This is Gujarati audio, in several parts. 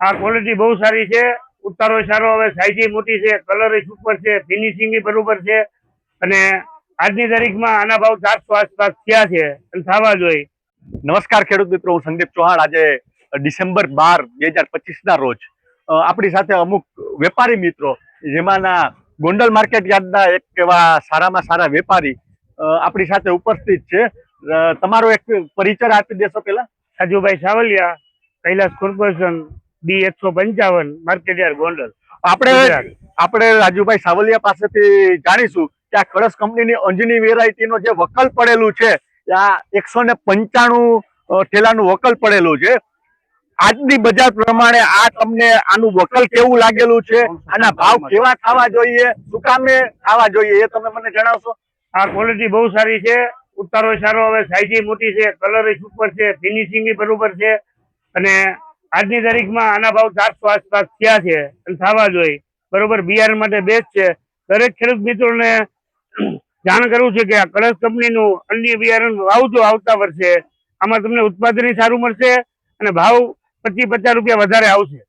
આ ક્વોલિટી બહુ સારી છે. ઉતારો સારો હવે સાઈઝ મોટી છે કલર સુપર છે ફિનિશિંગ બરોબર છે. અને આજની તારીખમાં આના ભાવ ચારસો આસપાસ થયા છે. અને થવા જોઈએ. નમસ્કાર ખેડૂત મિત્રો હું સંદીપ ચૌહાણ. આજે ડિસેમ્બર બાર બે હજાર પચીસ ના રોજ આપણી સાથે અમુક વેપારી મિત્રો જેમાંના ગોંડલ માર્કેટ યાર્ડના એક એવા સારામાં સારા વેપારી આપણી સાથે ઉપસ્થિત છે. તમારો એક પરિચય આપી દેશો પેલા રાજુભાઈ સાવલિયા કૈલાસ કોર્પોરેશન બી એકસો પંચાવન માર્કેટયાર્ડ ગોંડલ આપણે આપણે રાજુભાઈ સાવલિયા પાસેથી જાણીશું કે આ કળશ કંપનીની અંજની વેરાયટીનો જે વકલ પડેલું છે આ એકસો ને પંચાણું ઠેલાનું વકલ પડેલું છે. આજની બજાર પ્રમાણે આ તમને આનું વકલ કેવું લાગેલું છે આના ભાવ કેવા થવા જોઈએ શું કામે થવા જોઈએ એ તમે મને જણાવશો? આ ક્વોલિટી બહુ સારી છે ઉતારો સારો હવે સાઈઝ મોટી છે કલર સુપર છે ફિનિશિંગ બરોબર છે અને આજની તારીખમાં આના ભાવ ચારસો આસપાસ થયા છે અને થવા જોઈએ. બરોબર બિયારણ માટે બેસ્ટ છે. દરેક ખેડૂત મિત્રોને જાણ કરવું છે કે આ કળશ કંપનીનું અન્ય બિયારણ વાવજો આવતા વર્ષે. આમાં તમને ઉત્પાદન સારું મળશે અને ભાવ પચીસ પચાસ રૂપિયા વધારે આવશે.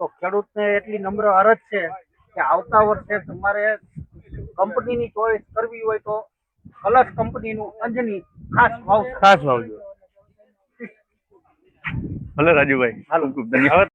તો ખેડૂતને એટલી નમ્ર અરજ છે કે આવતા વર્ષે તમારે કંપનીની ચોઈસ કરવી હોય તો કલશ કંપનીનું અંજની ખાસ ભાવ ખાસ વાવજો. ભલે રાજુભાઈ. ખૂબ ખૂબ ધન્યવાદ.